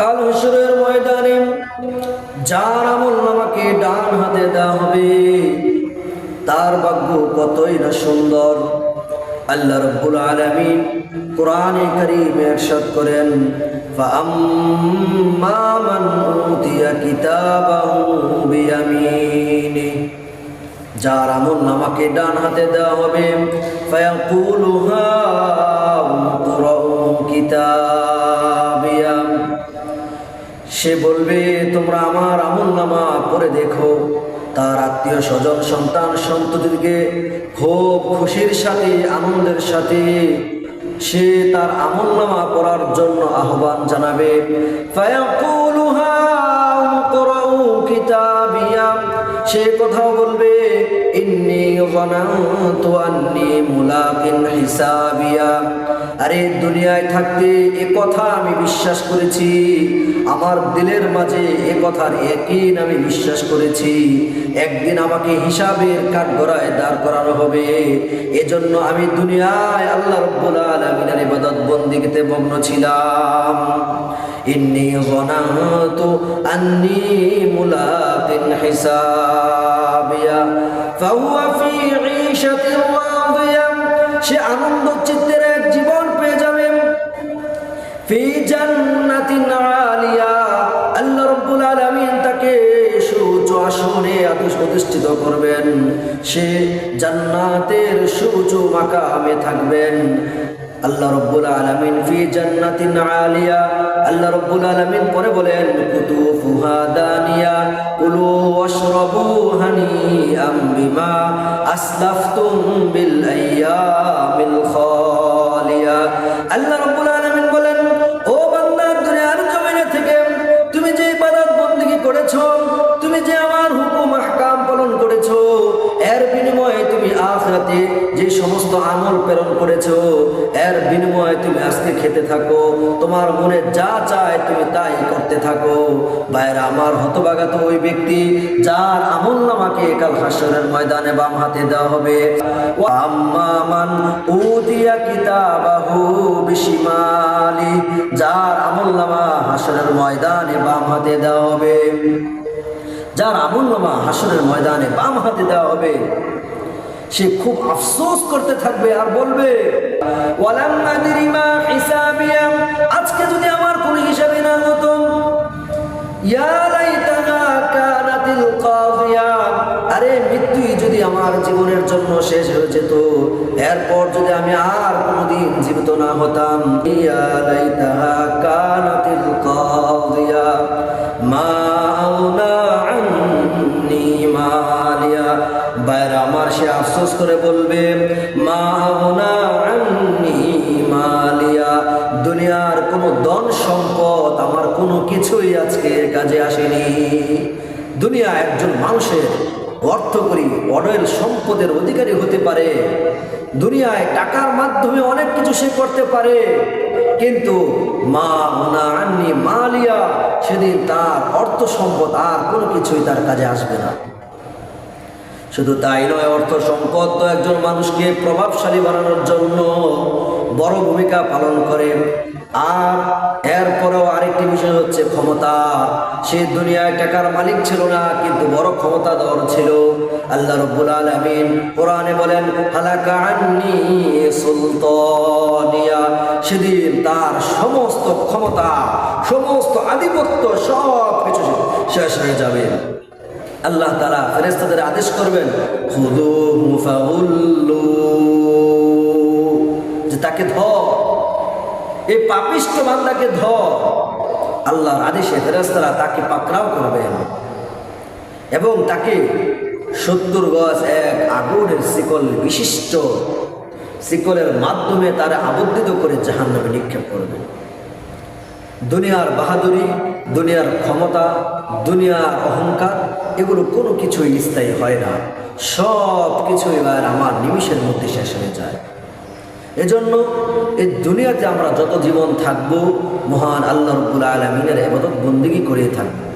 কাল হাসরের ময়দানে যার আমল নামাকে ডান হাতে দেওয়া হবে তার ভাগ্য কতই না সুন্দর আল্লাহ রব্বুল আলামিন কোরআনে কারীমে ارشاد করেন فأما من أوتي كتابه بيمينه যার আমল নামাকে ডান হাতে দেওয়া হবে ফায়াকুলু হাউ কিতাবিয়া সে বলবে, তোমরা আমার আমল নামা পড়ে দেখো। তার আত্মীয় স্বজন, সন্তান, সন্ততিকে খুব খুশির সাথে, আনন্দের সাথে সে তার আমল নামা পড়ার জন্য আহ্বান জানাবে। সে কথাও বলবে ইন্নি আরে দুনিয়ায় থাকতে এ কথা আমি বিশ্বাস করেছি, আমার দিলের মাঝে এ কথার একই আমি বিশ্বাস করেছি। একদিন আমাকে হিসাবের কাঠগড়ায় দাঁড় করানো হবে। এজন্য আমি দুনিয়ায় আল্লাহ রব্বুল আলামিনের ইবাদত বন্দিগিতে মগ্ন ছিলাম। ইন্নি যানানতু আন্নি মুলাকিন হিসাবিয়া। ফাহুয়া ফি ঈশাতির রাদিয়া। সে আনন্দ চিত্তের এক জীবন পেয়ে যাবে। ফি জান্নাতিন আলিয়া। আল্লাহ রাব্বুল আলামিন তাকে সুউচ্চ আসনে প্রতিষ্ঠিত করবেন। সে জান্নাতের সুউচ্চ মাকামে থাকবেন। আল্লাহ রব্বুল আলামিন ফি জান্নাতিন আলিয়া। আল্লাহ রব্বুল আলামিন পরে বলেন, কুতুফুহা দানিয়া, কুলু ওয়াশরাবু হানিআম বিমা আসলাফতুম বিল আইয়ামিল খালিয়া। আল্লাহ রব্বুল আলামিন বলেন, ও বান্দা, দুনিয়ার জমিনে থেকে তুমি যে ইবাদত বندگی করেছ, তুমি যে আমার হুকুম, আহকাম পালন করেছ, এর বিনিময়ে তুমি আখরাতে যে সমস্ত আমল প্রেরণ করেছ এর বিনিময়ে তুমি আজকে খেতে থাকো। তোমার মনে যা চায় তুমি তাই করতে থাকো। বাইরে আমার হতবাগা তো ওই ব্যক্তি যার আমল নামাকে কাল হাসরের ময়দানে বাম হাতে দেওয়া হবে। ও আম্মা উতিয়া কিতাবাহু বিশিমালি, যার আমল নামা হাসরের ময়দানে বাম হাতে দেওয়া হবে। যার আমল নামা হাসরের ময়দানে বাম হাতে দেওয়া হবে। সে খুব আফসোস করতে থাকবে আর বলবে আজকে যদি আমার কোনো হিসাবে না হতো আরে মৃত্যুই যদি আমার জীবনের জন্য শেষ হয়ে যেত, এরপর যদি আমি আর কোনোদিন জীবিত না হতাম, ইয়া লাইতাহা কানাতিল কাযিয়া আফসোস করে বলবে, মা মালিয়া, দুনিয়ার কোনো ধন সম্পদ আমার কোনো কিছুই আজকে কাজে আসেনি। দুনিয়া একজন মানুষের অর্থ করি অডয়েল সম্পদের অধিকারী হতে পারে। দুনিয়ায় টাকার মাধ্যমে অনেক কিছু সে করতে পারে। কিন্তু মা মালিয়া, সেদিন তার অর্থ সম্পদ আর কোনো কিছুই তার কাজে আসবে না। শুধু তাই নয়, অর্থ সম্পদ তো একজন মানুষকে প্রভাবশালী বানানোর জন্য বড় ভূমিকা পালন করে। আর এরপরেও আরেকটি বিষয় হচ্ছে ক্ষমতা। সে দুনিয়ায় টাকার মালিক ছিল না, কিন্তু বড় ক্ষমতা দর ছিল। আল্লাহ রব্বুল আলমিন কোরআনে বলেন, হালাকা আন্নি সুলতানিয়া। সেদিন তার সমস্ত ক্ষমতা, সমস্ত আধিপত্য সব কিছু শেষ হয়ে যাবে। আল্লাহ তালা ফেরেস্তাদের আদেশ করবেন যে তাকে ধর, এই পাপিষ্ট বান্দাকে ধর। আল্লাহর আদেশে ফেরেস্তারা তাকে পাকড়াও করবেন এবং তাকে সত্তর গজ এক আগুনের শিকল বিশিষ্ট শিকলের মাধ্যমে তারা আবদ্ধিত করে জাহান্নামে নিক্ষেপ করবেন দুনিয়ার বাহাদুরি, দুনিয়ার ক্ষমতা, দুনিয়ার অহংকার এগুলো কোনো কিছুই স্থায়ী হয় না। সব কিছু এবার আমার নিমিষের মধ্যে শেষ হয়ে যায়। এজন্য এই দুনিয়াতে আমরা যত জীবন থাকব, মহান আল্লাহ রব্বুল আলমিনের এবাদত বন্দিগি করে থাকব।